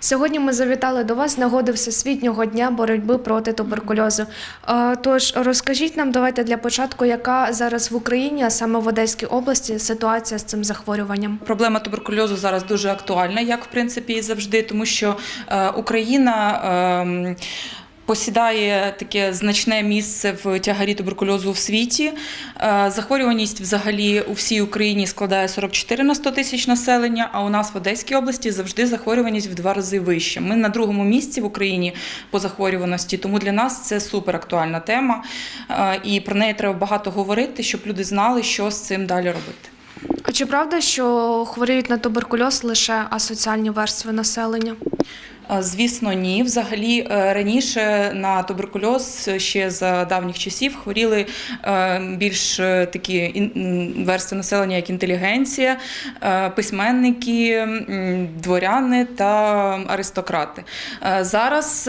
Сьогодні ми завітали до вас з нагоди Всесвітнього дня боротьби проти туберкульозу. Тож розкажіть нам, давайте для початку, яка зараз в Україні, а саме в Одеській області, ситуація з цим захворюванням. Проблема туберкульозу зараз дуже актуальна, як в принципі і завжди, тому що е, Україна. Посідає таке значне місце в тягарі туберкульозу в світі. Е, Захворюваність взагалі у всій Україні складає 44 на 100 тисяч населення, а у нас в Одеській області завжди захворюваність в два рази вища. Ми на другому місці в Україні по захворюваності, тому для нас це супер актуальна тема. Е, І про неї треба багато говорити, щоб люди знали, що з цим далі робити. А чи правда, що хворіють на туберкульоз лише асоціальні верстви населення? Звісно, ні. Взагалі е, раніше на туберкульоз ще за давніх часів хворіли е, більш е, такі верстви населення, як інтелігенція, письменники, дворяни та аристократи. Зараз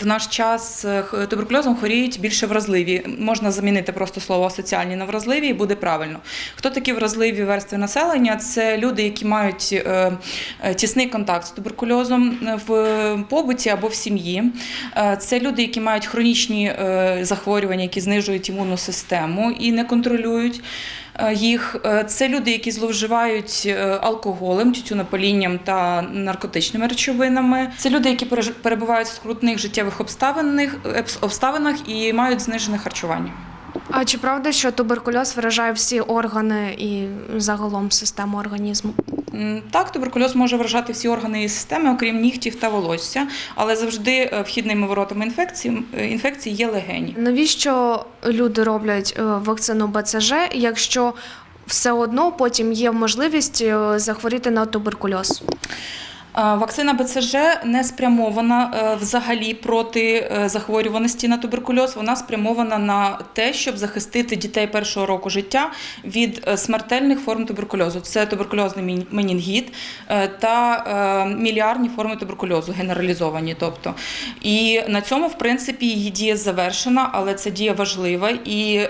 в наш час туберкульозом хворіють більше вразливі. Можна замінити просто слово соціальні на вразливі, і буде правильно. Хто такі вразливі верстви населення? Це люди, які мають тісний контакт з туберкульозом в побуті або в сім'ї. Е, Це люди, які мають хронічні е, захворювання, які знижують імунну систему і не контролюють. е, Їх це люди, які зловживають алкоголем, тютюнопалінням та наркотичними речовинами. Це люди, які перебувають в скрутних життєвих обставинах і мають знижене харчування. А чи правда, що туберкульоз виражає всі органи і загалом систему організму? Так, туберкульоз може вражати всі органи і системи, окрім нігтів та волосся, але завжди е, вхідними воротами інфекції, е, інфекції є легені. Навіщо люди роблять е, вакцину БЦЖ, якщо все одно потім є можливість захворіти на туберкульоз? Е, Вакцина БЦЖ не спрямована е, взагалі проти е, захворюваності на туберкульоз. Вона спрямована на те, щоб захистити дітей першого року життя від смертельних форм туберкульозу. Це туберкульозний менінгіт та міліарні форми туберкульозу, генералізовані. Тобто, і на цьому, в принципі, її дія завершена, але це дія важлива і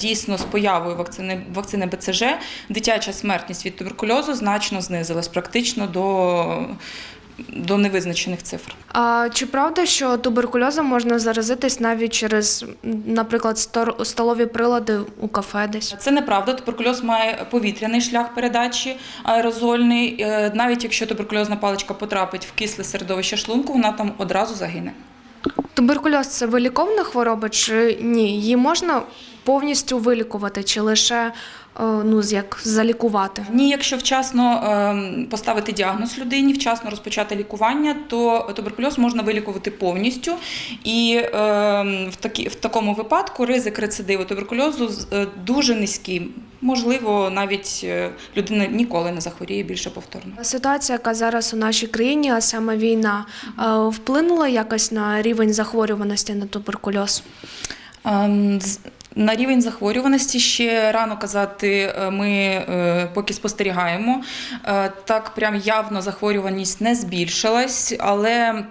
дійсно з появою вакцини вакцини БЦЖ дитяча смертність від туберкульозу значно знизилась практично до до невизначених цифр. А чи правда, що туберкульозом можна заразитись навіть через, наприклад, столові прилади у кафе десь? Це неправда. Туберкульоз має повітряний шлях передачі аерозольний. Е, Навіть якщо туберкульозна паличка потрапить в кисле середовище шлунку, вона там одразу загине. Туберкульоз це виліковна хвороба чи ні? Її можна повністю вилікувати, чи лише ну, як залікувати? Ні, якщо вчасно ем, поставити діагноз людині, вчасно розпочати лікування, то туберкульоз можна вилікувати повністю. І ем, в, такі, в такому випадку ризик рецидиву туберкульозу е, дуже низький. Можливо, навіть е, людина ніколи не захворіє більше повторно. Ситуація, яка зараз у нашій країні, а саме війна, е, вплинула якось на рівень захворюваності на туберкульоз? На рівень захворюваності ще рано казати, е, ми е, поки спостерігаємо. Е, Так, прям явно захворюваність не збільшилась, але.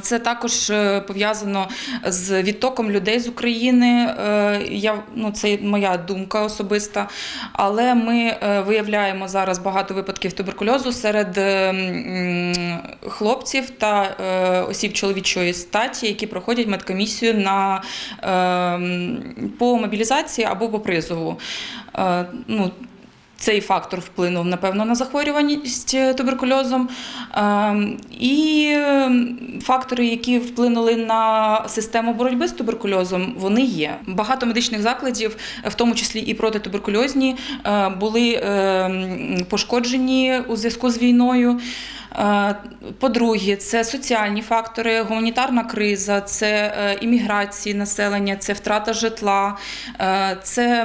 Це також е, пов'язано з відтоком людей з України. Е, Я, ну, це моя думка особиста. Але ми е, виявляємо зараз багато випадків туберкульозу серед е, хлопців та осіб чоловічої статі, які проходять медкомісію на, е, по мобілізації або по призову. Ну, цей фактор вплинув, напевно, на захворюваність е, туберкульозом. Ем, І е, фактори, які вплинули на систему боротьби з туберкульозом, вони є. Багато медичних закладів, в тому числі і протитуберкульозні, е, були е, пошкоджені у зв'язку з війною. Е, По-друге, це соціальні фактори, гуманітарна криза, це е, імміграції населення, це втрата житла, е, це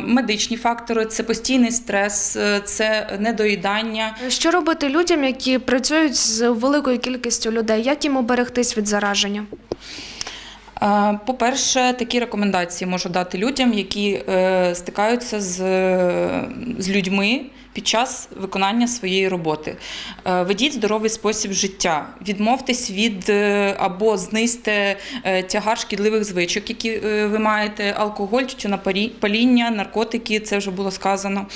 медичні фактори, це постійний стрес, це недоїдання. Що робити людям, які працюють з великою кількістю людей? Як їм оберегтись від зараження? По-перше, такі рекомендації можу дати людям, які е, стикаються з, з людьми під час виконання своєї роботи. Е, Ведіть здоровий спосіб життя, відмовтесь від е, або знизьте тягар шкідливих звичок, які ви маєте: алкоголь, паління, наркотики. Це вже було сказано.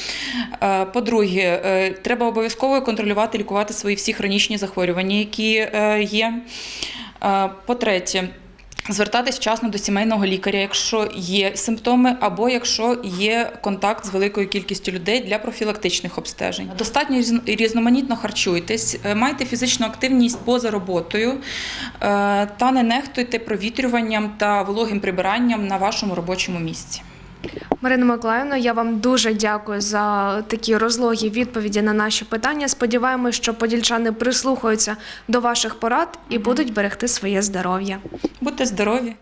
По-друге, треба обов'язково контролювати, лікувати свої всі хронічні захворювання, які є. По-третє, звертатись вчасно до сімейного лікаря, якщо є симптоми, або якщо є контакт з великою кількістю людей для профілактичних обстежень. Достатньо різн- різноманітно харчуйтесь, е, майте фізичну активність поза роботою е, та не нехтуйте провітрюванням та вологим прибиранням на вашому робочому місці. Марина Миколаївна, я вам дуже дякую за такі розлогі відповіді на наші питання. Сподіваємось, що подільчани прислухаються до ваших порад і будуть берегти своє здоров'я. Будьте здорові!